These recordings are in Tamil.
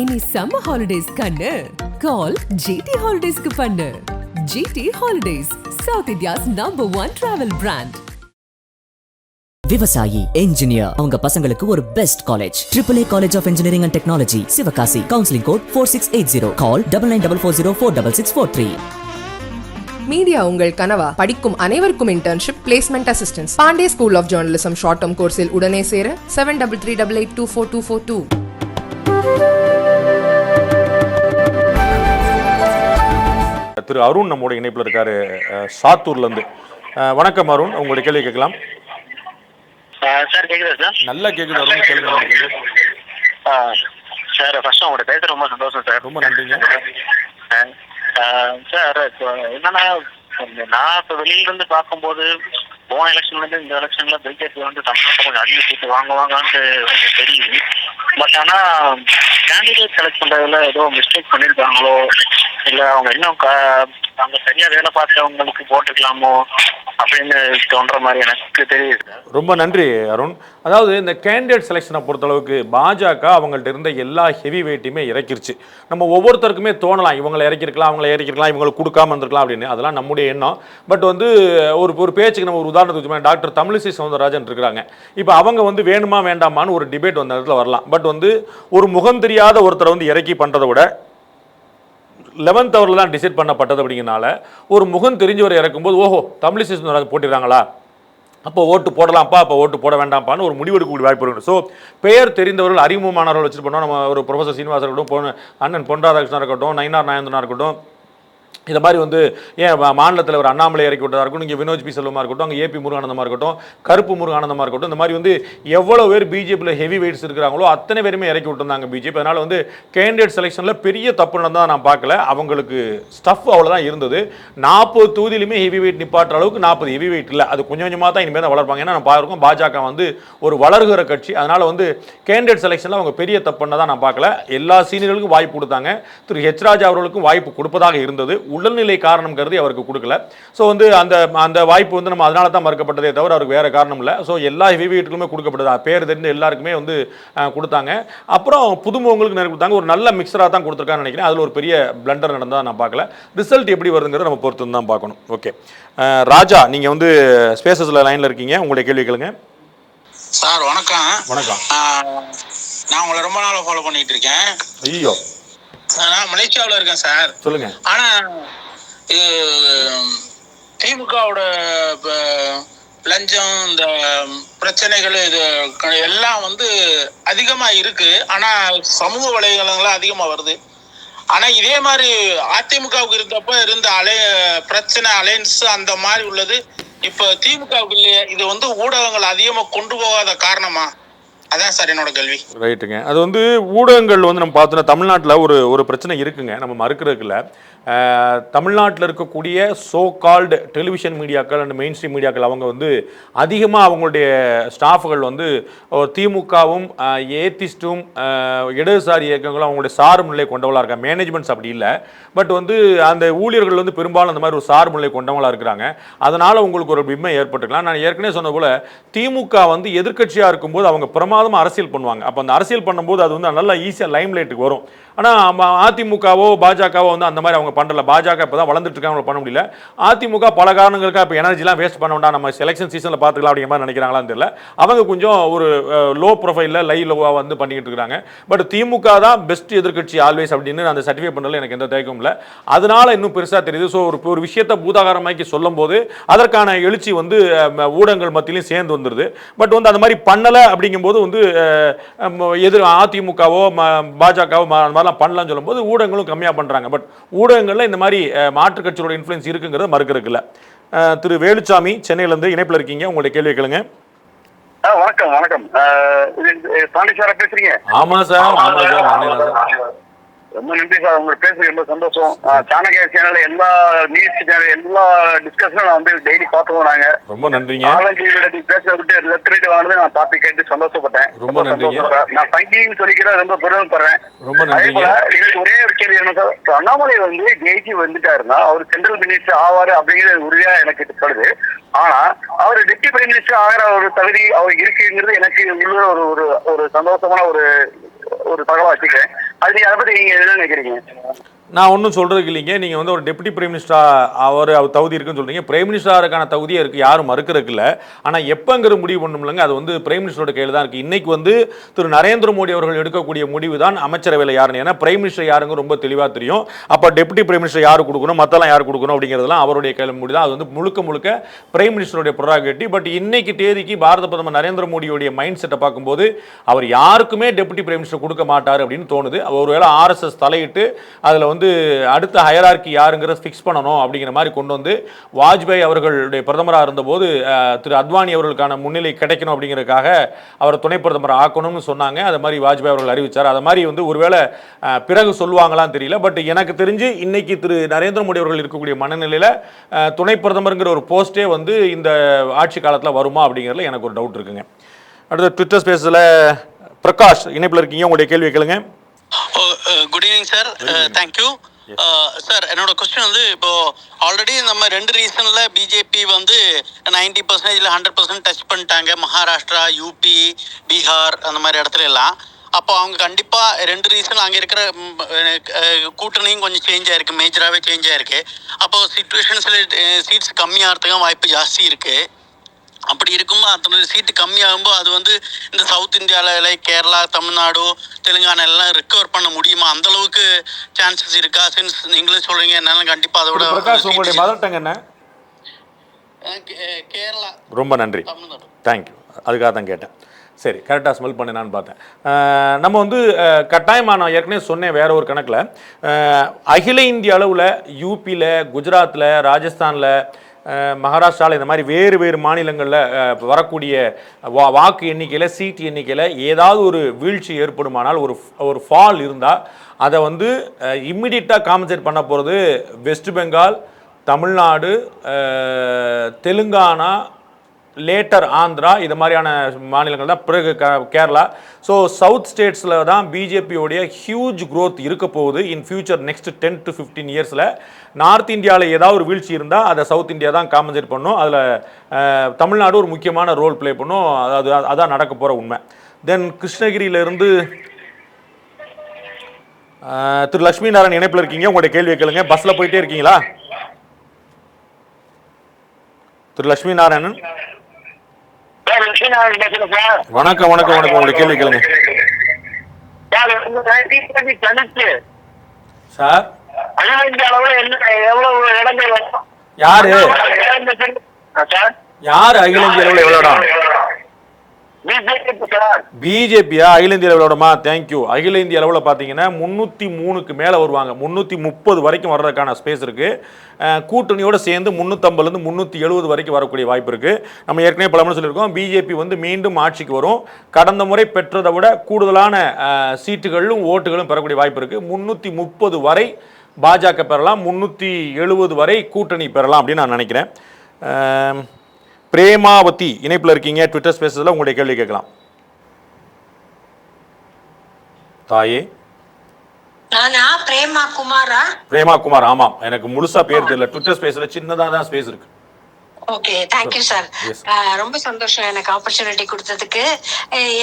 இனி சம்மர் ஹாலிடேஸ் கண்ணு. கால் ஜிடி ஹாலிடேஸ்க்கு பண்ணு. GT holidays south India's number one travel brand விவசாயி என்ஜினியர் அவங்க பசங்களுக்கு ஒரு best college triple A college of engineering and technology Sivakasi counselling code four six eight zero call double nine double four zero four double six four three media உங்கள் கனவா. படிக்கும் அனைவருக்கும் internship placement assistance Pandey school of journalism short term கோர்ஸில் உடனே சேர seven double three double eight two four two four to Thiru Arun நம்மோட இணைப்பில் இருக்காரு சாத்தூர்லேருந்து வணக்கம் அருண் உங்களுடைய கேள்வி கேட்கலாம். சார் கேக்குதா சார்? நல்லா கேட்குது அருண் கேளுங்க சார் ஃபர்ஸ்ட் உங்கள்கிட்ட பேச ரொம்ப சந்தோஷம் சார். ரொம்ப நன்றிங்க. சார் என்னன்னா நான் இப்போ வெளியில இருந்து பார்க்கும்போது போன எலெக்ஷன்ல இருந்து இந்த எலெக்ஷன்ல பிஜேபி வந்து தமிழ்நாட்டில் கொஞ்சம் அதிக சீட்டு வாங்குவாங்கன்ட்டு எனக்கு தெரியுது. பட் ஆனா கேண்டிடேட் செலக்ட் பண்றதுல ஏதோ மிஸ்டேக் பண்ணிருக்காங்களோ இல்ல அவங்க இன்னும் க- சரியா வேலை பார்த்தவங்களுக்கு போட்டுக்கலாமோ அப்படின்னு தோன்ற மாதிரி எனக்கு தெரியுது. ரொம்ப நன்றி அருண். அதாவது இந்த கேண்டிடேட் செலெக்ஷனை பொறுத்தளவுக்கு பாஜக அவங்கள்ட்ட இருந்த எல்லா ஹெவி வெயிட்டையுமே இறக்கிருச்சு. நம்ம ஒவ்வொருத்தருக்குமே தோணலாம் இவங்களை இறக்கிருக்கலாம் அவங்களை இறக்கிருக்கலாம் இவங்களுக்கு கொடுக்காம இருந்திருக்கலாம் அப்படின்னு. அதெல்லாம் நம்முடைய எண்ணம். பட் வந்து ஒரு ஒரு பேச்சுக்கு நம்ம ஒரு உதாரணத்துக்கு டாக்டர் தமிழிசை சவுந்தரராஜன் இருக்கிறாங்க. இப்போ அவங்க வந்து வேணுமா வேண்டாமான்னு ஒரு டிபேட் வந்த இடத்துல வரலாம். பட் வந்து ஒரு முகம் தெரியாத ஒருத்தரை வந்து இறக்கி பண்ணுறதை விட லெவன்த் ஹவரில் தான் டிசைட் பண்ணப்பட்டது அப்படிங்கிறனால ஒரு முகம் தெரிஞ்சவரை இறக்கும்போது ஓஹோ தமிழிசை சவுந்தரராஜன் போட்டிருக்காங்களா? அப்போ ஓட்டு போடலாம்ப்பா அப்போ ஓட்டு போட வேண்டாம்ப்பான்னு ஒரு முடிவெடுக்கக்கூடிய வாய்ப்பு இருக்குது ஸோ பெயர் தெரிந்தவர்கள் அறிமுகமானவர்கள் வச்சுட்டு பண்ணோம் நம்ம ஒரு ப்ரொஃபசர் சீனிவாசன் இருக்கட்டும் பொண்ணு அண்ணன் பொன் ராதாகிருஷ்ணன் இருக்கட்டும் நயினார் நாயந்தனா இருக்கட்டும் இந்த மாதிரி வந்து ஏன் மாநிலத்தில் ஒரு அண்ணாமலை இறக்கி விட்டதாக இருக்கட்டும் இங்கே வினோஜ் பி செல்வமாக இருக்கட்டும் அங்கே ஏபி முருகானந்தமாக இருக்கட்டும் கருப்பு முருகானந்தமாக இருக்கட்டும் இந்த மாதிரி வந்து எவ்வளோ பேர் பிஜேபியில் ஹெவி வெயிட்ஸ் இருக்கிறாங்களோ அத்தனை பேருமே இறக்கி விட்டுருந்தாங்க பிஜேபி அதனால் வந்து கேண்டிடேட் செலெக்ஷனில் பெரிய தப்பு நடந்தால் நான் பார்க்கல. அவங்களுக்கு ஸ்டஃப் அவ்வளோதான் இருந்தது. நாற்பது தொகுதியிலுமே ஹெவி வெயிட் நிப்பாட்டுற அளவுக்கு நாற்பது ஹெவி வெயிட் இல்லை. அது கொஞ்சம் கொஞ்சமாக தான் இனிமேல் தான் வளர்ப்பாங்க. ஏன்னா நான் பார்க்குறோம் பாஜக வந்து ஒரு வளர்கிற கட்சி. அதனால் வந்து கேண்டிடேட் செலெக்ஷனில் அவங்க பெரிய தப்பு பண்ணதான் நான் பார்க்கல. எல்லா சீனியர்களுக்கும் வாய்ப்பு கொடுத்தாங்க. திரு ஹெச் ராஜா அவர்களுக்கும் வாய்ப்பு கொடுப்பதாக இருந்தது. உடல்நிலை காரணம் கருதி அவருக்கு கொடுக்கல. ஸோ வந்து அந்த அந்த வாய்ப்பு வந்து நம்ம அதனால தான் மறுக்கப்பட்டதே தவிர அவருக்கு வேற காரணம் இல்லை. ஸோ எல்லா ஹெவி வெயிட்டுக்குமே பேர் தெரிந்த எல்லாருக்குமே வந்து கொடுத்தாங்க. அப்புறம் புதுமுகங்களுக்கு நிறைய கொடுத்தாங்க. ஒரு நல்ல மிக்சராக தான் கொடுத்துருக்கான்னு நினைக்கிறேன். அதில் ஒரு பெரிய பிளண்டர் நடந்ததா நான் பார்க்கல. ரிசல்ட் எப்படி வருதுங்கிறத நம்ம பொறுத்து தான் பார்க்கணும். ஓகே ராஜா நீங்கள் வந்து ஸ்பேசஸில் லைனில் இருக்கீங்க. உங்களுடைய கேள்வி கேளுங்க. சார் வணக்கம். வணக்கம். நான் உங்களை ரொம்ப நாளா ஃபாலோ பண்ணிட்டு இருக்கேன். ஐயோ. நான் மலேசியாவில் இருக்கேன் சார். சொல்லுங்க. ஆனா இது திமுகவோட லஞ்சம் இந்த பிரச்சனைகள் இது எல்லாம் வந்து அதிகமா இருக்கு. ஆனா சமூக வலைதளங்கள்லாம் அதிகமா வருது. ஆனா இதே மாதிரி அதிமுகவுக்கு இருந்தப்ப இருந்த அலை பிரச்சனை அலைன்ஸ் அந்த மாதிரி உள்ளது. இப்ப திமுகவுக்கு இல்லையே. இது வந்து ஊடகங்கள் அதிகமா கொண்டு போகாத காரணமா? அதான் சார் என்னோட கேள்வி. ரைட்டுங்க அது வந்து ஊடகங்கள் வந்து நம்ம பார்த்தோன்னா தமிழ்நாட்டில் ஒரு ஒரு பிரச்சனை இருக்குங்க. நம்ம மறுக்கிறதுக்குல தமிழ்நாட்டில் இருக்கக்கூடிய சோ கால்டு டெலிவிஷன் மீடியாக்கள் அண்ட் மெயின் ஸ்ட்ரீம் மீடியாக்கள் அவங்க வந்து அதிகமாக அவங்களுடைய ஸ்டாஃப்கள் வந்து திமுகவும் ஏத்திஸ்டும் இடதுசாரி இயக்கங்களும் அவங்களுடைய சார்பு நிலை கொண்டவளாக இருக்காங்க. மேனேஜ்மெண்ட்ஸ் அப்படி இல்லை. பட் வந்து அந்த ஊழியர்கள் வந்து பெரும்பாலும் அந்த மாதிரி ஒரு சார்பு நிலை கொண்டவங்களா இருக்கிறாங்க. அதனால் உங்களுக்கு ஒரு பிம்மை ஏற்பட்டுக்கலாம் நான் ஏற்கனவே சொன்ன போல் திமுக வந்து எதிர்க்கட்சியாக இருக்கும்போது அவங்க பிரமாதமாக அரசியல் பண்ணுவாங்க. அப்போ அந்த அரசியல் பண்ணும்போது அது வந்து நல்லா ஈஸியாக லைம் லைட்டுக்கு வரும். ஆனால் அதிமுகவோ பாஜகவோ வந்து அந்த மாதிரி அவங்க பண்ணல பாஜக இப்போ தான் வளர்ந்துட்டு இருக்காங்க பண்ண முடியல. அதிமுக பல காரணங்களுக்காக இப்போ எனர்ஜிலாம் வேஸ்ட் பண்ண வேண்டாம். நம்ம செலெக்ஷன் சீசனில் பார்த்துக்கலாம் அப்படிங்கிற மாதிரி நினைக்கிறாங்களான்னு தெரியல. அவங்க கொஞ்சம் ஒரு லோ ப்ரொஃபைலில் லை லோவாக வந்து பண்ணிக்கிட்டு இருக்காங்க. பட் திமுக தான் பெஸ்ட் எதிர்க்கட்சி ஆல்வேஸ் அப்படின்னு அந்த சர்டிஃபிகேட் பண்ணுறதுல எனக்கு எந்த தயக்கமும் இல்லை. அதனால இன்னும் பெருசாக தெரியுது. ஸோ ஒரு ஒரு விஷயத்தை பூதாகாரமாக்கி சொல்லும்போது அதற்கான எழுச்சி வந்து ஊடகங்கள் மத்தியிலையும் சேர்ந்து வந்துடுது பட் வந்து அந்த மாதிரி பண்ணலை அப்படிங்கும்போது வந்து எதிர் அதிமுகவோ பாஜகவோ அந்த மாதிரிலாம் பண்ணலாம்னு சொல்லும்போது ஊடகங்களும் கம்மியாக பண்ணுறாங்க பட் ஊடகங்களில் இந்த மாதிரி மாற்றுக் கட்சியோட இன்ஃப்ளூயன்ஸ் இருக்குங்கிறத அஹ், திரு வேலுச்சாமி சென்னையிலேருந்து இணைப்பில் இருக்கீங்க. உங்களுடைய கேள்வி கேளுங்க. வணக்கம் வணக்கம். ஆ, இது இது பாண்டிச்சாரா பேசுறீங்க? ஆமாம் சார் தான் சார். ரொம்ப நன்றி சார். உங்களை பேசுறது ரொம்ப சந்தோஷம். சாணக்கிய சேனல் எல்லா நியூஸ் சேனல் எல்லா டிஸ்கஷனும் நான் வந்து டெய்லி பார்த்துவோம் நாங்க. ரொம்ப நன்றிங்க. ஆலஞ்சி விட பேசுறத விட்டு லெஃப்ட் ரைட் வாங்கினது நான் டாபிக் கேட்டு சந்தோஷப்பட்டேன். ரொம்ப நன்றிங்க. நான் தங்கின்னு சொல்லிக்கிறேன் ரொம்ப பெருமைப்படுறேன். ரொம்ப நன்றிங்க. எங்களுக்கு ஒரே ஒரு கேள்வி என்ன சார் அண்ணாமலை வந்து ஜெயிச்சு வந்துட்டாருன்னா அவர் சென்ட்ரல் மினிஸ்டர் ஆவாரு அப்படிங்கிறது உறுதியா எனக்கு படுது ஆனா அவர் டெப்டி பிரைம் மினிஸ்டர் ஆகிற ஒரு தகுதி அவர் இருக்குங்கிறது எனக்கு ஒரு ஒரு சந்தோஷமான ஒரு ஒரு தகவலா வச்சுக்கிறேன். அது நீங்க அதை பத்தி நீங்க என்ன நினைக்கிறீங்க? நான் ஒன்றும் சொல்கிறதுக்கு இல்லைங்க. நீங்கள் வந்து ஒரு டெப்யூட்டி பிரைம் மினிஸ்டராக அவர் அவர் தகுதி இருக்குன்னு சொல்கிறீங்க பிரைம் மினிஸ்டருக்கான தகுதியே இருக்கு யாரும் மறுக்கிறதுக்கு இல்லை. ஆனால் எப்போங்கிற முடிவு பண்ணும்லங்க அது வந்து பிரைம் மினிஸ்டரோட கையில் தான் இருக்குது இன்னைக்கு வந்து திரு நரேந்திர மோடி அவர்கள் எடுக்கக்கூடிய முடிவு தான் அமைச்சரவையில் யாருன்னு. ஏன்னா பிரைம் மினிஸ்டர் யாருங்க ரொம்ப தெளிவாக தெரியும். அப்போ டெப்யூட்டி பிரைம் மினிஸ்டர் யார் கொடுக்கணும் மற்றெல்லாம் யார் கொடுக்கணும் அப்படிங்கிறதுலாம் அவருடைய கையில் முடிவு தான். அது வந்து முழுக்க முழுக்க பிரைம் மினிஸ்டருடைய ப்ரொராகேட்டிவ் பட் இன்னைக்கு தேதிக்கு பாரத பிரதமர் நரேந்திர மோடியுடைய மைண்ட் செட்டை பார்க்கும்போது அவர் யாருக்குமே டெப்யூட்டி பிரைம் மினிஸ்டர் கொடுக்க மாட்டார் அப்படின்னு தோணுது. ஒருவேளை ஆர்எஸ்எஸ் தலையிட்டு அதில் வந்து அடுத்த ஹயரார்கி யாருங்கிறத ஃபிக்ஸ் பண்ணணும் அப்படிங்கிற மாதிரி கொண்டு வந்து வாஜ்பாய் அவர்களுடைய பிரதமராக இருந்தபோது திரு அத்வானி அவர்களுக்கான முன்னிலை கிடைக்கணும் அப்படிங்கிறதுக்காக அவர் துணை பிரதமர் ஆக்கணும்னு சொன்னாங்க. அது மாதிரி வாஜ்பாய் அவர்கள் அறிவித்தார் அது மாதிரி வந்து ஒருவேளை பிறகு சொல்லுவாங்களான்னு தெரியல. பட் எனக்கு தெரிஞ்சு இன்னைக்கு திரு நரேந்திர மோடி அவர்கள் இருக்கக்கூடிய மனநிலையில் துணை பிரதமருங்கிற ஒரு போஸ்ட்டே வந்து இந்த ஆட்சி காலத்தில் வருமா அப்படிங்கிறதுல எனக்கு ஒரு டவுட் இருக்குங்க. அடுத்து ட்விட்டர் ஸ்பேஸில் பிரகாஷ் இணைப்பில் இருக்கீங்க. உங்களுடைய கேள்வி கேளுங்க. Good evening sir thank you sir என்னோட கொஸ்டின் வந்து இப்போ ஆல்ரெடி நம்ம ரெண்டு ரீசன்ல பிஜேபி வந்து நைன்டி பர்சன்டேஜ் இல்லை ஹண்ட்ரட் பர்சன்ட் டச் பண்ணிட்டாங்க. மகாராஷ்டிரா யூபி பீகார் அந்த மாதிரி இடத்துல எல்லாம் அப்போ அவங்க கண்டிப்பா ரெண்டு ரீசன் அங்க இருக்கிற கூட்டணியும் கொஞ்சம் சேஞ்ச் ஆயிருக்கு. மேஜராகவே சேஞ்ச் ஆயிருக்கு. அப்போ சுச்சுவேஷன்ஸ்ல சீட்ஸ் கம்மியாகிறதுக்கும் வாய்ப்பு ஜாஸ்தி இருக்கு. அப்படி இருக்கும்போது அத்தனை சீட்டு கம்மியாகும்போது அது வந்து இந்த சவுத் இந்தியாவில் கேரளா தமிழ்நாடு தெலுங்கானா எல்லாம் ரிக்கவர் பண்ண முடியுமா? அந்த அளவுக்கு சான்சஸ் இருக்கா? சின்ஸ் நீங்களும் சொல்றீங்க என்னால கண்டிப்பா அதோட பிரகாஷ் உங்களுடைய மதர் டங் என்ன? கேரளா. ரொம்ப நன்றி. தமிழ்நாடு. தேங்க்யூ அதுக்காக தான் கேட்டேன். சரி கரெக்டாக ஸ்மெல் பண்ணினான்னு பார்த்தேன். நம்ம வந்து அஹ், கட்டாயமா நான் ஏற்கனவே சொன்னேன் வேற ஒரு கணக்கில். அகில இந்திய அளவில் யூபியில் குஜராத்தில் ராஜஸ்தானில் மகாராஷ்டிராவில் இந்த மாதிரி வேறு வேறு மாநிலங்களில் வரக்கூடிய வா வாக்கு எண்ணிக்கையில் சீட் எண்ணிக்கையில் ஏதாவது ஒரு வீழ்ச்சி ஏற்படுமானால் ஒரு ஒரு ஃபால் இருந்தால் அதை வந்து இம்மிடியட்டாக காம்பன்சேட் பண்ண போகிறது வெஸ்ட் பெங்கால் தமிழ்நாடு தெலுங்கானா லேட்டர் ஆந்திரா இது மாதிரியான மாநிலங்கள் தான். பிறகு கேரளா. ஸோ சவுத் ஸ்டேட்ஸில் தான் பிஜேபியோடைய ஹியூஜ் க்ரோத் இருக்க போகுது in future next ten to fifteen இயர்ஸில் நார்த் இந்தியாவில் ஏதாவது ஒரு வீழ்ச்சி இருந்தால் அதை சவுத் இந்தியா தான் காம்பன்சேட் பண்ணும். அதில் தமிழ்நாடு ஒரு முக்கியமான ரோல் ப்ளே பண்ணும். அது அதான் நடக்க போகிற உண்மை. தென் கிருஷ்ணகிரியிலேருந்து திரு லட்சுமி நாராயண் இணைப்பில் இருக்கீங்க. உங்களுடைய கேள்வியை கேளுங்க. பஸ்ஸில் போயிட்டே இருக்கீங்களா? திரு லட்சுமி நாராயணன் சார் லட்சுமிநாதன் பேசுறேன் சார் வணக்கம் வணக்கம் வணக்கம். உங்களுடைய கேள்வி கேளுங்க. சார் எவ்வளவு? யாரு? யார் அகில இந்திய அளவில் எவ்வளோ இடம்? பிஜேபியா அகில இந்திய அளவிலோடமா தேங்க்யூ அகில இந்திய அளவில் பார்த்தீங்கன்னா முந்நூற்றி மூணுக்கு மேலே வருவாங்க. முந்நூற்றி முப்பது வரைக்கும் வர்றதுக்கான ஸ்பேஸ் இருக்குது கூட்டணியோட சேர்ந்து முந்நூற்றம்பதுலேருந்து முந்நூற்றி எழுபது வரைக்கும் வரக்கூடிய வாய்ப்பு இருக்குது நம்ம ஏற்கனவே பல முறை சொல்லியிருக்கோம். பிஜேபி வந்து மீண்டும் ஆட்சிக்கு வரும். கடந்த முறை பெற்றதை விட கூடுதலான சீட்டுகளும் ஓட்டுகளும் பெறக்கூடிய வாய்ப்பு இருக்குது முந்நூற்றி முப்பது வரை பாஜக பெறலாம். முந்நூற்றி எழுபது வரை கூட்டணி பெறலாம் அப்படின்னு நான் நினைக்கிறேன். பிரேமாவதி இணைப்பில் இருக்கீங்க. ட்விட்டர் ஸ்பேஸில் உங்களுடைய கேள்வி கேட்கலாம். தாயே? நானா? பிரேமா குமாரா? பிரேமா குமார் ஆமாம். எனக்கு முழுசா பேர் தெரியல. ட்விட்டர் ஸ்பேஸ்ல சின்னதா தான் ஸ்பேஸ் இருக்கு. Okay thank you sir Yes. ரொம்ப சந்தோஷம் எனக்கு ஆப்பர்ச்சுனிட்டி கொடுத்ததுக்கு.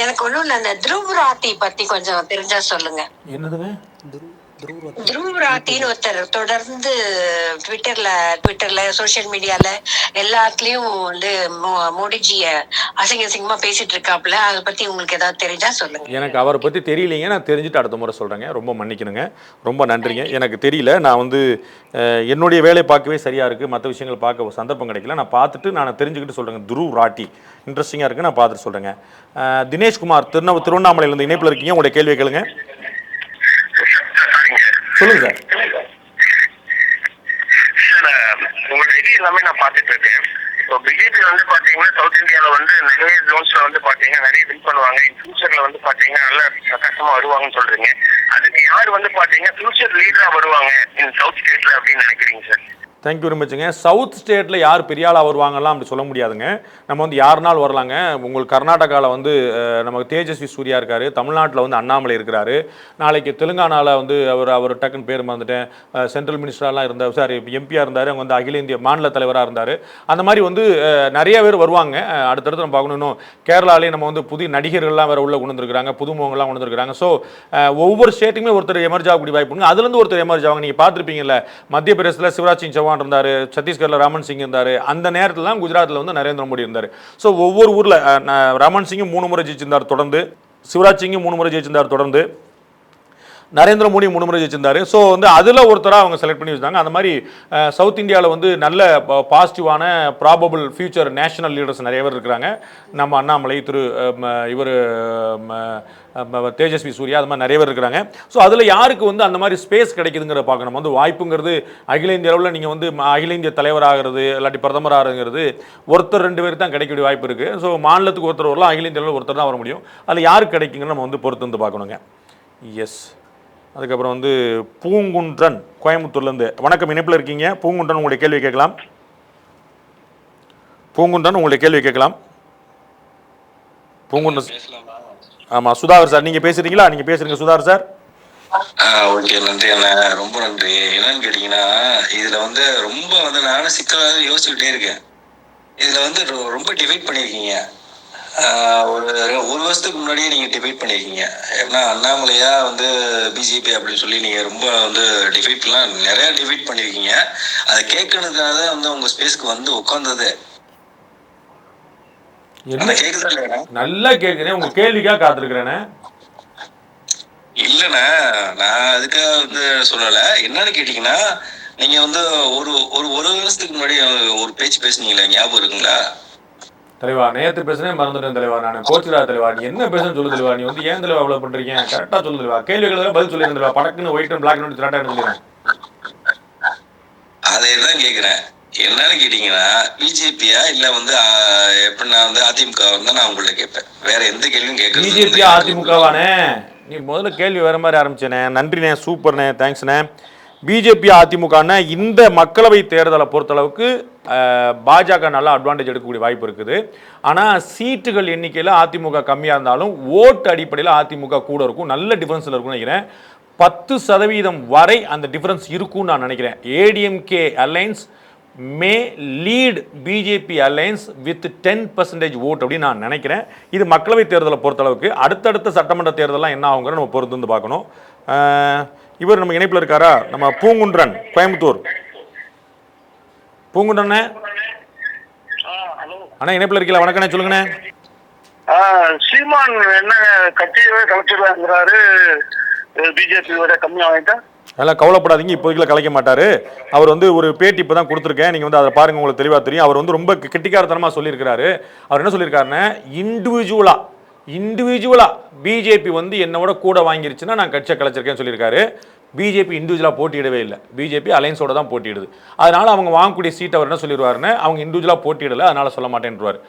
எனக்கு இல்ல அந்த த்ருவ் ராத்தி பத்தி கொஞ்சம் தெரிஞ்சா சொல்லுங்க. என்னதுங்க? த்ருவ் ராத்தின்னு ஒருத்தர் தொடர்ந்து ட்விட்டர்ல ட்விட்டர்ல சோஷியல் மீடியால எல்லாத்துலயும் வந்து மோடிஜிய அசிங்க அசிங்கமா பேசிட்டு இருக்காப்ல அதை பத்தி உங்களுக்கு ஏதாவது தெரிஞ்சா சொல்லுங்க. எனக்கு அவரை பற்றி தெரியலைங்க. நான் தெரிஞ்சுட்டு அடுத்த முறை சொல்கிறேங்க ரொம்ப மன்னிக்கணுங்க. ரொம்ப நன்றிங்க. எனக்கு தெரியல. நான் வந்து என்னுடைய வேலை பார்க்கவே சரியாக இருக்குது மற்ற விஷயங்கள் பார்க்க சந்தர்ப்பம் கிடைக்கல. நான் பார்த்துட்டு நான் தெரிஞ்சுக்கிட்டு சொல்கிறேங்க துருவ் ராட்டி. இன்ட்ரெஸ்டிங்காக இருக்குது நான் பார்த்துட்டு சொல்கிறேங்க தினேஷ்குமார் திருநவ திருவண்ணாமலையிலேருந்து இணைப்பில் இருக்கீங்க. உங்களுடைய கேள்வியை கேளுங்க. சொல்லுங்க சார். சார். உங்களோட இது எல்லாமே நான் பார்த்துட்டு இருக்கேன். இப்போ பிஜேபி வந்து பாத்தீங்கன்னா சவுத் இந்தியால வந்து நிறைய ஜோன்ஸ்ல வந்து பாத்தீங்கன்னா நிறைய வின் பண்ணுவாங்க. இன் ஃபியூச்சர்ல வந்து பாத்தீங்கன்னா நல்ல பிரகாசமா வருவாங்கன்னு சொல்றீங்க. அதுக்கு யார் வந்து பாத்தீங்கன்னா ஃபியூச்சர் லீடரா வருவாங்க? இன் சவுத் ஸ்டேட்ல அப்படின்னு நினைக்கிறீங்க சார்? தேங்க்யூ வெரி மச்சுங்க சவுத் ஸ்டேட்டில் யார் பெரிய ஆளாக வருவாங்கலாம் அப்படி சொல்ல முடியாதுங்க. நம்ம வந்து யாருனால் வரலாங்க? உங்களுக்கு கர்நாடகாவில் வந்து நமக்கு தேஜஸ்வி சூர்யா இருக்காரு. தமிழ்நாட்டில் வந்து அண்ணாமலை இருக்கிறாரு. நாளைக்கு தெலுங்கானாவில் வந்து அவர் அவர் டக்குன்னு பேர் மறந்துட்டேன். சென்ட்ரல் மினிஸ்டராலாம் இருந்தார் சாரி எம்பியாக இருந்தார். அவங்க வந்து அகில இந்திய மாநில தலைவராக இருந்தார். அந்த மாதிரி வந்து நிறைய பேர் வருவாங்க. அடுத்தடுத்து நம்ம பார்க்கணும் கேரளாலேயே நம்ம வந்து புதிய நடிகர்கள்லாம் வேறு உள்ளே கொண்டு வந்திருக்காங்க புதுமுகங்கள்லாம் கொண்டு ஸோ ஒவ்வொரு ஸ்டேட்டுக்குமே ஒருத்தர் எமர்ஜ் ஆகக்கூடிய வாய்ப்பு அதுலேருந்து ஒருத்தர் எமர்ஜ் ஆவாங்க. நீங்கள் பார்த்துருப்பீங்கல்ல மத்திய பிரதேசத்தில் சிவராஜ் சிங் சௌஹான் இருந்தார் சத்தீஸ்கரில் ராமன் சிங் இருந்தார் அந்த நேரத்தில் தான் குஜராத்தில் வந்து நரேந்திர மோடி இருந்தார். ஸோ ஒவ்வொரு ஊரில் ராமன் சிங்கும் மூணு முறை ஜெயிச்சிருந்தார் தொடர்ந்து சிவராஜ் சிங்கும் மூணு முறை ஜெயிச்சிருந்தார் தொடர்ந்து. நரேந்திர மோடி மூணு முறை ஜெயிச்சிருந்தாரு. ஸோ வந்து அதில் ஒருத்தராக அவங்க செலக்ட் பண்ணி வச்சிருந்தாங்க. அந்த மாதிரி சவுத் இந்தியாவில் வந்து நல்ல பாசிட்டிவான ப்ராபபிள் ஃபியூச்சர் நேஷனல் லீடர்ஸ் நிறைய பேர் இருக்கிறாங்க. நம்ம அண்ணாமலை திரு இவர் தேஜஸ்வி சூர்யா அது மாதிரி நிறைய பேர் இருக்கிறாங்க. ஸோ அதில் யாருக்கு வந்து அந்த மாதிரி ஸ்பேஸ் கிடைக்குதுங்கிறத பார்க்கணும். வந்து வாய்ப்புங்கிறது அகில இந்திய அளவில் நீங்கள் வந்து ம- அகில இந்திய தலைவராகிறது இல்லாட்டி பிரதமர் ஆகுங்கிறது ஒருத்தர் ரெண்டு பேருக்கு தான் கிடைக்கக்கூடிய வாய்ப்பு இருக்குது ஸோ மாநிலத்துக்கு ஒருத்தர் வரலாம் அகில இந்திய அளவில் ஒருத்தர் தான் வர முடியும். அதில் யாருக்கு கிடைக்குங்கன்னு நம்ம வந்து பொறுத்து வந்து பார்க்கணுங்க. எஸ் அதுக்கப்புறம் வந்து பூங்குன்றன் கோயம்புத்தூர்லேருந்து. வணக்கம் இணைப்பில் இருக்கீங்க. பூங்குன்றன் உங்களுடைய கேள்வி கேட்கலாம். பூங்குன்றன் உங்களுடைய கேள்வி கேட்கலாம். பூங்குன்றன் ஆமாம் சுதாகர் சார் நீங்கள் பேசுகிறீங்களா நீங்கள் பேசுகிறீங்க சுதாகர் சார். ஓகே நன்றி அண்ணா. ரொம்ப நன்றி. என்னன்னு கேட்டீங்கன்னா இதில் வந்து ரொம்ப வந்து நானும் சிக்கலாக யோசிச்சுக்கிட்டே இருக்கேன். இதில் வந்து ரொ- ரொம்ப டிவைட் பண்ணியிருக்கீங்க. ஒரு ஒரு வருஷத்துக்கு முன்னாடியே நீங்க டிவைட் பண்ணியிருக்கீங்க ஏன்னா அண்ணாமலையா வந்து பிஜேபி அப்படின்னு சொல்லி நீங்க ரொம்ப வந்து டிவைட்லாம் நிறைய டிவைட் பண்ணியிருக்கீங்க அதை கேட்கறதுக்காக தான் வந்து உங்க ஸ்பேஸ்க்கு வந்து உட்காந்தது நல்லா கேட்குறேன். உங்கள் கேள்விக்காக காத்திருக்கிறேனே. இல்லண்ணா நான் அதுக்காக வந்து சொல்லல. என்னன்னு கேட்டீங்கன்னா நீங்க வந்து ஒரு ஒரு ஒரு வருஷத்துக்கு முன்னாடி ஒரு பேச்சு பேசுனீங்களா ஞாபகம் இருக்குங்களா? தலைவா நேற்று பேசுனே மறந்துட்டேன் தலைவா நான். கோச்சுடா தலைவா நீ என்ன பேசுன்னு சொல்லு தலைவா நீ வந்து ஏன் தலைவா அவ்வளோ பண்ணுறீங்க கரெக்டாக சொல்லு தலைவா. கேள்விகளுக்கு பதில் சொல்லிடுறேன் தலைவா. படக்குன்னு ஒயிட் அண்ட் பிளாக் திராட்டா சொல்லிடுறேன் அதே தான் கேக்குறேன். என்னன்னு கேட்டீங்கன்னா பிஜேபியா இல்ல வந்து எப்படின்னா வந்து அதிமுக தான் நான் உங்கள்ட்ட கேட்பேன். வேற எந்த கேள்வியும் கேட்கறது பிஜேபி அதிமுகவானே நீ முதல்ல கேள்வி வேற மாதிரி ஆரம்பிச்சேனே. நன்றிண்ணே சூப்பர்ண்ணே தேங்க்ஸ்ண்ணே பிஜேபி அதிமுகனா இந்த மக்களவை தேர்தலை பொறுத்தளவுக்கு பாஜக நல்லா அட்வான்டேஜ் எடுக்கக்கூடிய வாய்ப்பு இருக்குது. ஆனால் சீட்டுகள் எண்ணிக்கையில் அதிமுக கம்மியாக இருந்தாலும் ஓட்டு அடிப்படையில் அதிமுக கூட இருக்கும். நல்ல டிஃபரன்ஸில் இருக்கும்னு நினைக்கிறேன். பத்து சதவீதம் வரை அந்த டிஃபரன்ஸ் இருக்கும்னு நான் நினைக்கிறேன். ADMK alliance may lead BJP alliance with ten percentage vote அப்படின்னு நான் நினைக்கிறேன். இது மக்களவை தேர்தலை பொறுத்தளவுக்கு அடுத்தடுத்த சட்டமன்ற தேர்தலாம் என்ன ஆகுங்கிற நம்ம பொறுத்து வந்து பார்க்கணும். இவர் நம்ம இணைப்பில் இருக்காரா? நம்ம பூங்குன்றன் கோயம்புத்தூர். பூங்குன்றண்ணே அண்ணா இணைப்பில் இருக்கீங்களா? வணக்கண்ணே சொல்லுங்கண்ணே. சீமான் என்ன கட்சியவே கலைச்சிடலாங்கிறாரு பிஜேபியோட கம்மியாக வாங்கிட்டா அதெல்லாம் கவலைப்படாதீங்க இப்போதைக்கு கலைக்க மாட்டார். அவர் வந்து ஒரு பேட்டி இப்போ தான் கொடுத்துருக்கேன். நீங்கள் வந்து அதை பாருங்கள் உங்களுக்கு தெளிவாக தெரியும். அவர் வந்து ரொம்ப கெட்டிக்காரத்தனமாக சொல்லியிருக்கிறாரு. அவர் என்ன சொல்லியிருக்காருன்னா இண்டிவிஜுவலாக இண்டிவிஜுவலாக பிஜேபி வந்து என்னோட கூட வாங்கிருச்சுன்னா நான் கட்சியை கலைச்சிருக்கேன்னு சொல்லியிருக்காரு. பிஜேபி இண்டிவிஜுவலாக போட்டியிடவே இல்லை. பிஜேபி அலைன்ஸோட தான் போட்டியிடுது. அதனால் அவங்க வாங்கக்கூடிய சீட் அவர் என்ன சொல்லிடுவாருன்னு அவங்க இண்டிவிஜுவலாக போட்டியிடலை அதனால் சொல்ல மாட்டேன்றார்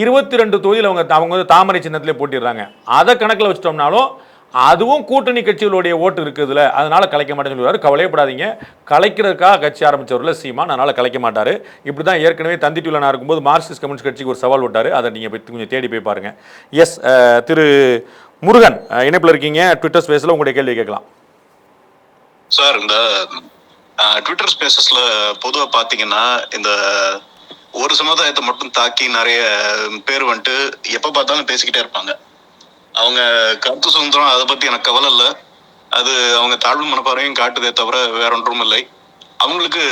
இருபத்தி ரெண்டு தொகுதியில் அவங்க அவங்க வந்து தாமரை சின்னத்திலே போட்டிடுறாங்க அதை கணக்கில் வச்சிட்டோம்னாலும் அதுவும் கூட்டணி கட்சிகளுடைய ஓட்டு இருக்குதுல அதனால கலைக்க மாட்டேன்னு சொல்லுவார் கவலையப்படாதீங்க. கலைக்கிறதுக்காக கட்சி ஆரம்பிச்சவரில் சீமான் அதனால் கலைக்க மாட்டார். இப்படி தான் ஏற்கனவே தந்தி டிவியில் நான் இருக்கும்போது மார்க்சிஸ்ட் கம்யூனிஸ்ட் கட்சிக்கு ஒரு சவால் விட்டார். அதை நீங்கள் போய் கொஞ்சம் தேடி போய் பாருங்கள் எஸ் திரு முருகன் இணைப்பில் இருக்கீங்க. ட்விட்டர் ஸ்பேஸில் உங்களுடைய கேள்வி கேட்கலாம். சார் இந்த ட்விட்டர் ஸ்பேசஸ்ல பொதுவாக பார்த்தீங்கன்னா இந்த ஒரு சமுதாயத்தை மட்டும் தாக்கி நிறைய பேர் வந்துட்டு எப்போ பார்த்தாலும் பேசிக்கிட்டே இருப்பாங்க. அவங்க கருத்து சுதந்திரம் அதை பத்தி எனக்கு கவலை இல்லை. அது அவங்க தாழ்வு மனப்பாறையும் காட்டுதே தவிர வேற ஒன்றும் இல்லை. அவங்களுக்கு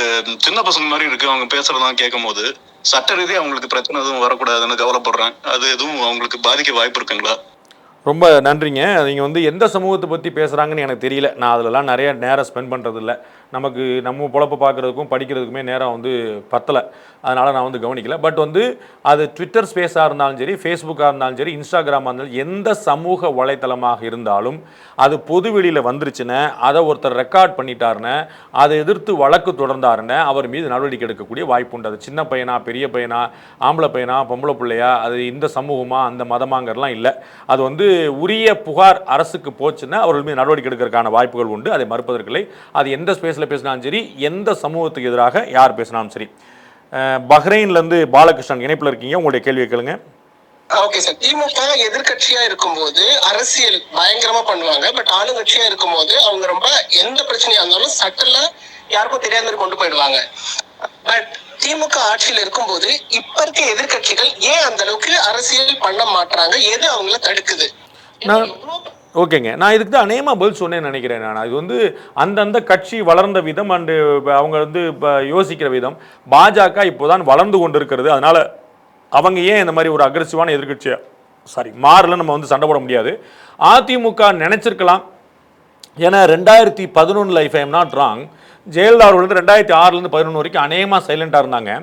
சின்ன பசங்க மாதிரி இருக்கு அவங்க பேசுறதெல்லாம் கேட்கும் போது சட்ட ரீதியாக அவங்களுக்கு பிரச்சனை எதுவும் வரக்கூடாதுன்னு கவலைப்படுறேன். அது எதுவும் அவங்களுக்கு பாதிக்க வாய்ப்பு இருக்குங்களா? ரொம்ப நன்றிங்க. நீங்கள் வந்து எந்த சமூகத்தை பற்றி பேசுகிறாங்கன்னு எனக்கு தெரியல. நான் அதிலலாம் நிறைய நேரம் ஸ்பெண்ட் பண்ணுறதில்ல நமக்கு நம்ம பொழப்ப பார்க்குறதுக்கும் படிக்கிறதுக்குமே நேரம் வந்து பத்தலை. அதனால் நான் வந்து கவனிக்கல. பட் வந்து அது ட்விட்டர் ஸ்பேஸாக இருந்தாலும் சரி ஃபேஸ்புக்காக இருந்தாலும் சரி இன்ஸ்டாகிராமாக இருந்தாலும் எந்த சமூக வலைத்தளமாக இருந்தாலும் அது பொது வெளியில் வந்துருச்சுன்னா அதை ஒருத்தர் ரெக்கார்ட் பண்ணிட்டாருன்னு அதை எதிர்த்து வழக்கு தொடர்ந்தாருன்னு அவர் மீது நடவடிக்கை எடுக்கக்கூடிய வாய்ப்பு உண்டு. அது சின்ன பையனா பெரிய பையனா ஆம்பளை பையனா பொம்பளை பிள்ளையா அது இந்த சமூகமாக அந்த மதமாங்கிறலாம் இல்லை. அது வந்து உரிய புகார் அரசுக்கு போச்சுன்னா அவர்கள் மீது நடவடிக்கை எடுக்கிறதுக்கான வாய்ப்புகள் உண்டு. அதை மறுப்பதற்கில்லை அது எந்த ஸ்பேஸ் ஸ்பேஸில் பேசினாலும் சரி எந்த சமூகத்துக்கு எதிராக யார் பேசினாலும் சரி. பஹ்ரைன்லேருந்து பாலகிருஷ்ணன் இணைப்பில் இருக்கீங்க. உங்களுடைய கேள்வியை கேளுங்க. Okay sir. திமுக எதிர்க்கட்சியா இருக்கும்போது அரசியல் பயங்கரமா பண்ணுவாங்க. பட் ஆளுங்கட்சியா இருக்கும்போது அவங்க ரொம்ப எந்த பிரச்சனையா இருந்தாலும் சட்டல யாருக்கும் தெரியாத மாதிரி கொண்டு போயிடுவாங்க. பட் திமுக ஆட்சியில இருக்கும்போது இப்ப இருக்க எதிர்க்கட்சிகள் ஏன் அந்த அளவுக்கு அரசியல் பண்ண மாட்டாங்க எது அவங்கள தடுக்குது? ஓகேங்க. நான் இதுக்கு தான் அநேகமாக பதில் சொன்னேன்னு நினைக்கிறேன் நான். இது வந்து அந்தந்த கட்சி வளர்ந்த விதம் அண்டு அவங்க வந்து இப்போ யோசிக்கிற விதம். பாஜக இப்போதான் வளர்ந்து கொண்டு இருக்கிறது அதனால் அவங்க ஏன் இந்த மாதிரி ஒரு அக்ரெசிவான எதிர்க்கட்சியா சாரி மாறல நம்ம வந்து சண்டை போட முடியாது. அதிமுக நினச்சிருக்கலாம். ஏன்னா ரெண்டாயிரத்தி பதினொன்றில் if I'm not wrong Jayalalithaa அவர்கள் வந்து ரெண்டாயிரத்தி ஆறுலேருந்து பதினொன்று வரைக்கும் அநேகமாக சைலண்ட்டாக இருந்தாங்க.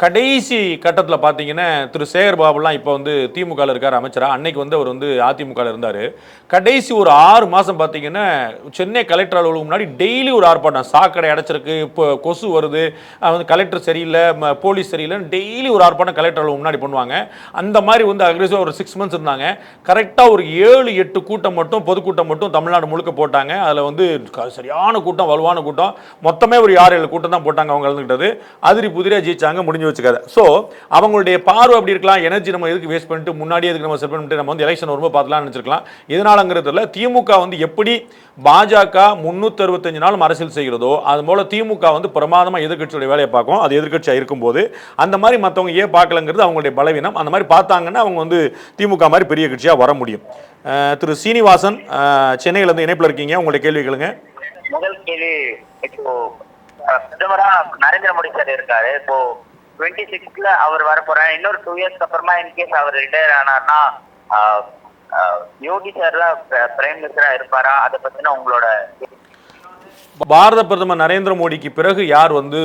கடைசி கட்டத்தில் பார்த்தீங்கன்னா திரு. சேகர் பாபுலாம் இப்போ வந்து திமுகவில் இருக்கார் அமைச்சரா. அன்னைக்கு வந்து அவர் வந்து அதிமுகவில் இருந்தார். கடைசி ஒரு ஆறு மாதம் பார்த்தீங்கன்னா சென்னை கலெக்டர் அலுவலகம் முன்னாடி டெய்லி ஒரு ஆர்ப்பாட்டம். சாக்கடை அடைச்சிருக்கு இப்போ கொசு வருது வந்து கலெக்டர் சரியில்லை போலீஸ் சரியில்லைன்னு டெய்லி ஒரு ஆர்ப்பாட்டம் கலெக்டர் அலுவலகம் முன்னாடி பண்ணுவாங்க. அந்த மாதிரி வந்து அக்ரெசிவாக ஒரு சிக்ஸ் மந்த்ஸ் இருந்தாங்க. கரெக்டாக ஒரு ஏழு எட்டு கூட்டம் மட்டும் பொதுக்கூட்டம் மட்டும் தமிழ்நாடு முழுக்க போட்டாங்க. அதில் வந்து க- சரியான கூட்டம் வலுவான கூட்டம். மொத்தமே ஒரு ஆறு ஏழு கூட்டம் தான் போட்டாங்க அவங்க கலந்துக்கிட்டது அதிரி புதிரியாக ஜெயிச்சாங்க முடிஞ்சு வச்சுக்காது. ஸோ அவங்களுடைய பார்வை அப்படி இருக்கலாம் எனர்ஜி நம்ம எதுக்கு வேஸ்ட் பண்ணிட்டு முன்னாடியே எதுக்கு நம்ம செட் பண்ணிட்டு நம்ம வந்து எலெக்ஷன் வரும்போது பார்த்துலாம்னு நினச்சிருக்கலாம். இதனாலங்கிறதுல திமுக வந்து எப்படி பாஜக முந்நூற்றறுபத்தஞ்சு அறுபத்தஞ்சு நாளும் அரசியல் செய்கிறதோ அது போல் திமுக வந்து பிரமாதமாக எதிர்க்கட்சியோட வேலையை பார்க்கும். அது எதிர்கட்சியாக இருக்கும்போது அந்த மாதிரி மற்றவங்க ஏன் பார்க்கலங்கிறது அவங்களுடைய பலவீனம். அந்த மாதிரி பார்த்தாங்கன்னா அவங்க வந்து திமுக மாதிரி பெரிய கட்சியாக வர முடியும். திரு சீனிவாசன் சென்னையிலேருந்து இருந்து இணைப்பில் இருக்கீங்க. உங்களுடைய கேள்வி கேளுங்க. முதல் கேள்வி இப்போ பிரதமரா நரேந்திர மோடி சார் இருக்காரு. இப்போ டுவெண்ட்டி சிக்ஸ்ல அவர் வர போறாரு இன்னொரு டூ இயர்ஸ்க்கு அப்புறமா இன்கேஸ் அவர் ரிட்டையர் ஆனார்னா அஹ், யோகி சார் பிரைம் மினிஸ்டரா இருப்பாரா? அதை பத்தின உங்களோட பாரத பிரதமர் நரேந்திர மோடிக்கு பிறகு யார் வந்து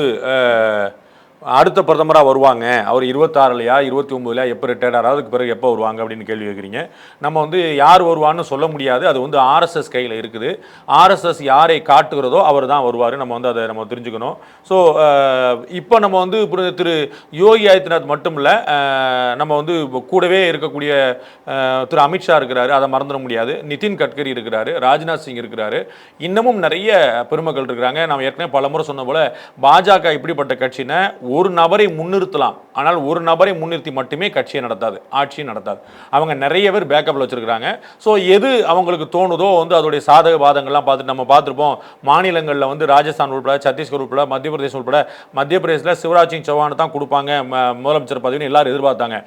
அடுத்த பிரதமராக வருவாங்க. அவர் இருபத்தாறுலையா இருபத்தி ஒம்பதுலையா எப்போ ரிட்டையர்ட் ஆகிறார் அதுக்கு பிறகு எப்போ வருவாங்க அப்படின்னு கேள்வி கேட்குறீங்க. நம்ம வந்து யார் வருவான்னு சொல்ல முடியாது. அது வந்து ஆர்எஸ்எஸ் கையில் இருக்குது. ஆர்எஸ்எஸ் யாரை காட்டுகிறதோ அவர் தான் வருவார். நம்ம வந்து அதை நம்ம தெரிஞ்சுக்கணும். ஸோ இப்போ நம்ம வந்து திரு யோகி ஆதித்யநாத் மட்டும் இல்லை நம்ம வந்து கூடவே இருக்கக்கூடிய திரு அமித்ஷா இருக்கிறாரு. அதை மறந்துட முடியாது. நிதின் கட்கரி இருக்கிறாரு. ராஜ்நாத் சிங் இருக்கிறாரு. இன்னமும் நிறைய பெருமக்கள் இருக்கிறாங்க. நம்ம ஏற்கனவே பலமுறை சொன்ன போல் பாஜக இப்படிப்பட்ட கட்சினை ஒரு நபரை முன்னிறுத்தலாம். ஆனால் ஒரு நபரை முன்னிறுத்தி மட்டுமே கட்சியை நடத்தாது ஆட்சியை நடத்தாது. அவங்க நிறைய பேர் பேக்கப்பில் வச்சுருக்கிறாங்க. ஸோ எது அவங்களுக்கு தோணுதோ வந்து அதோடைய சாதக பாதங்கள்லாம் பார்த்துட்டு நம்ம பார்த்துருப்போம். மாநிலங்களில் வந்து ராஜஸ்தான் உட்பட சத்தீஸ்கர் உட்பட மத்திய பிரதேசம் உட்பட மத்திய பிரதேசில் சிவராஜ் சிங் சௌஹானை தான் கொடுப்பாங்க. ம- முதலமைச்சர் பதவின்னு எல்லாரும் எதிர்பார்த்தாங்க.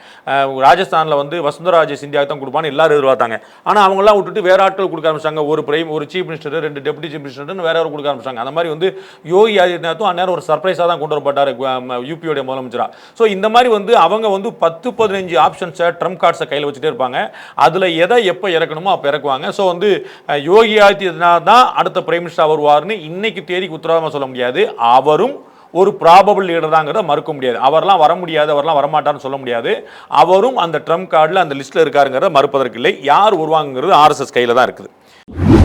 ராஜஸ்தானில் வந்து வசுந்தராஜ் சிந்தியாவுக்கு தான் கொடுப்பான்னு எல்லாரும் எதிர்பார்த்தாங்க. ஆனால் அவங்களாம் விட்டுட்டு வேற ஆட்கள் கொடுக்க ஆரம்பிச்சாங்க. ஒரு பிரைம் ஒரு சீஃப் மினிஸ்டர் ரெண்டு டெப்டி சீஃப் மினிஸ்டர்னு வேற ஒரு கொடுக்க ஆரம்பிச்சாங்க. அந்த மாதிரி வந்து யோகி ஆதித்யநாத்தும் அந்நேரம் ஒரு சர்ப்ரைஸாக தான் கொண்டு வரப்பட்டார். யூபியோடைய முதலமைச்சராக ஸோ இந்த மாதிரி வந்து அவங்க வந்து பத்து பதினஞ்சு ஆப்ஷன்ஸை ட்ரம்ப் கார்ட்ஸை கையில் வச்சுட்டே இருப்பாங்க. அதில் எதை எப்போ இறக்கணுமோ அப்போ இறக்குவாங்க. ஸோ வந்து யோகி ஆதித்யநாத் தான் அடுத்த பிரைம் மினிஸ்டர் வருவார்னு இன்னைக்கு தேதிக்கு உத்தரவாதமாக சொல்ல முடியாது. அவரும் ஒரு ப்ராபபிள் லீடர் தாங்கிறத மறுக்க முடியாது. அவர்லாம் வர முடியாது அவர்லாம் வரமாட்டார்னு சொல்ல முடியாது. அவரும் அந்த ட்ரம்ப் கார்டில் அந்த லிஸ்ட்டில் இருக்காருங்கிறத மறுப்பதற்கு இல்லை. யார் வருவாங்கிறது ஆர்எஸ்எஸ் கையில் தான் இருக்குது.